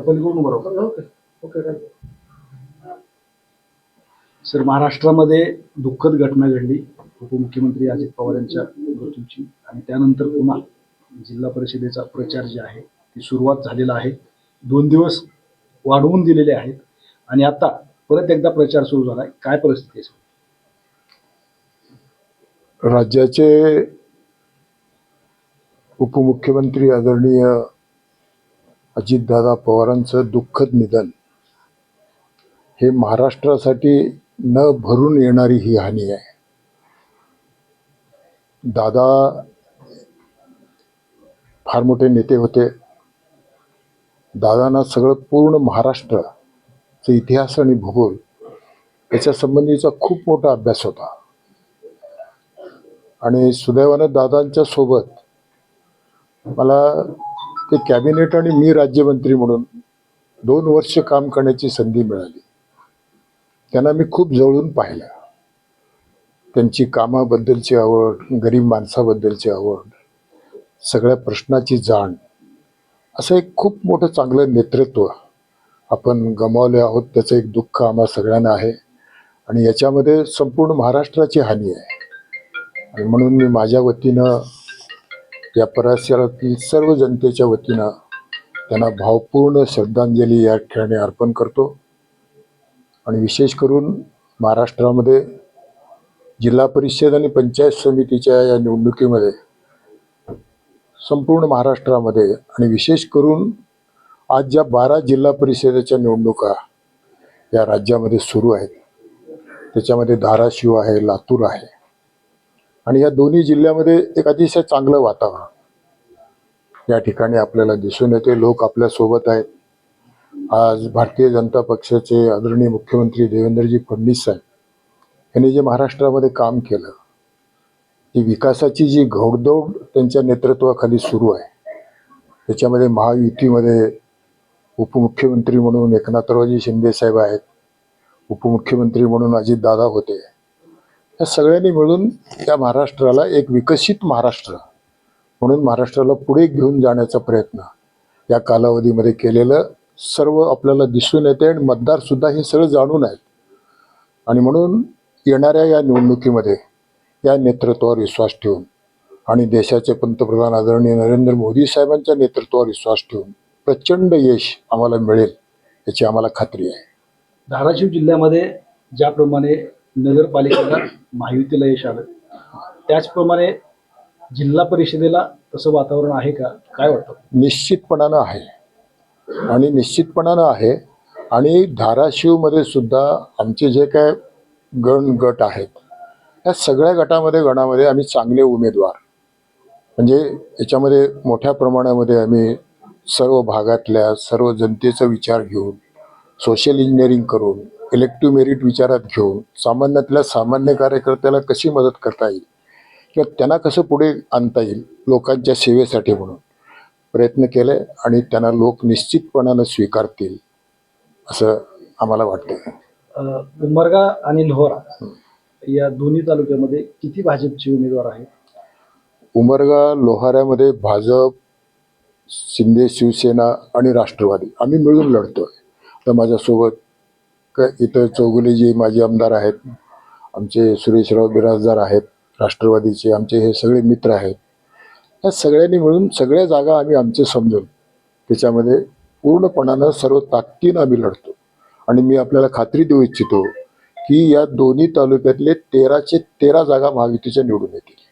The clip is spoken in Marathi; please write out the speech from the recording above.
पलीकडून उभं राहू ओके. ओके सर महाराष्ट्रामध्ये दुःखद घटना घडली. उपमुख्यमंत्री अजित पवार यांच्या मृत्यूची आणि त्यानंतर पुन्हा जिल्हा परिषदेचा प्रचार जे आहे ती सुरुवात झालेला आहे. दोन दिवस वाढवून दिलेले आहेत. आणि आता परत एकदा प्रचार सुरू झाला आहे काय परिस्थिती आहे सर? राज्याचे उपमुख्यमंत्री आदरणीय अजितदादा पवारांचं दुःखद निधन. हे महाराष्ट्रासाठी न भरून येणारी ही हानी आहे. दादा फार मोठे नेते होते. दादांना सगळं पूर्ण महाराष्ट्राचा इतिहास आणि भूगोल याच्या संबंधीचा खूप मोठा अभ्यास होता. आणि सुदैवानं दादांच्या सोबत मला ते कॅबिनेट आणि मी राज्यमंत्री म्हणून दोन वर्ष काम करण्याची संधी मिळाली. त्यांना मी खूप जवळून पाहिलं. त्यांची कामाबद्दलची आवड गरीब माणसाबद्दलची आवड सगळ्या प्रश्नाची जाण असं एक खूप मोठं चांगलं नेतृत्व आपण गमावले आहोत. त्याचं एक दुःख आम्हा सगळ्यांना आहे आणि याच्यामध्ये संपूर्ण महाराष्ट्राची हानी आहे. आणि म्हणून मी माझ्या वतीनं या परिसरातील सर्व जनतेच्या वतीनं त्यांना भावपूर्ण श्रद्धांजली या ठिकाणी अर्पण करतो. आणि विशेष करून महाराष्ट्रामध्ये जिल्हा परिषद आणि पंचायत समितीच्या या निवडणुकीमध्ये संपूर्ण महाराष्ट्रामध्ये आणि विशेष करून आज ज्या बारा जिल्हा परिषदेच्या निवडणुका या राज्यामध्ये सुरू आहेत त्याच्यामध्ये धाराशिव आहे लातूर आहे आणि या दोन्ही जिल्ह्यामध्ये एक अतिशय चांगलं वातावरण. या ठिकाणी आपल्याला दिसून येते. लोक आपल्यासोबत आहेत. आज भारतीय जनता पक्षाचे आदरणीय मुख्यमंत्री देवेंद्रजी फडणवीस साहेब यांनी जे महाराष्ट्रामध्ये काम केलं ती विकासाची जी घोडदौड त्यांच्या नेतृत्वाखाली सुरू आहे त्याच्यामध्ये महायुतीमध्ये उपमुख्यमंत्री म्हणून एकनाथरावजी शिंदे साहेब आहेत उपमुख्यमंत्री म्हणून अजितदादा होते या सगळ्यांनी मिळून या महाराष्ट्राला एक विकसित महाराष्ट्र म्हणून महाराष्ट्राला पुढे घेऊन जाण्याचा प्रयत्न या कालावधीमध्ये केलेलं सर्व आपल्याला दिसून येते आणि मतदारसुद्धा हे सगळं जाणून आहेत. आणि म्हणून येणाऱ्या या निवडणुकीमध्ये या नेतृत्वावर विश्वास ठेवून आणि देशाचे पंतप्रधान आदरणीय नरेंद्र मोदी साहेबांच्या नेतृत्वावर विश्वास ठेवून प्रचंड यश आम्हाला मिळेल याची आम्हाला खात्री आहे. धाराशिव जिल्ह्यामध्ये ज्याप्रमाणे नगरपालिकेला महायुतीला यश आलं. त्याचप्रमाणे जिल्हा परिषदेला तसं वातावरण आहे का? काय वाटतं? निश्चितपणानं आहे. आणि निश्चितपणानं आहे. आणि धाराशिवमध्ये सुद्धा आमचे जे काय गण गट आहेत या सगळ्या गटामध्ये गणामध्ये आम्ही चांगले उमेदवार. म्हणजे याच्यामध्ये मोठ्या प्रमाणामध्ये आम्ही सर्व भागातल्या सर्व जनतेचा विचार घेऊन सोशल इंजिनिअरिंग करून इलेक्टिव्ह मेरिट विचारात घेऊन सामान्यातल्या सामान्य कार्यकर्त्याला कशी मदत करता येईल? किंवा त्यांना कसं पुढे आणता येईल? लोकांच्या सेवेसाठी म्हणून प्रयत्न केले आणि त्यांना लोक निश्चितपणानं स्वीकारतील असं आम्हाला वाटतं उमरगा आणि लोहारा या दोन्ही तालुक्यामध्ये किती भाजपचे उमेदवार आहेत? उमरगा लोहाऱ्यामध्ये भाजप शिंदे शिवसेना आणि राष्ट्रवादी. आम्ही मिळून लढतोय. तर माझ्यासोबत क इथं चौगुले जे माझे आमदार आहेत आमचे सुरेशराव बिराजदार आहेत राष्ट्रवादीचे आमचे हे सगळे मित्र आहेत या सगळ्यांनी मिळून सगळ्या जागा आम्ही आमचे समजून त्याच्यामध्ये पूर्णपणानं सर्व ताकदीनं आम्ही लढतो. आणि मी आपल्याला खात्री देऊ इच्छितो की या दोन्ही तालुक्यातले तेराचे तेरा जागा महायुतीच्या निवडून येतील.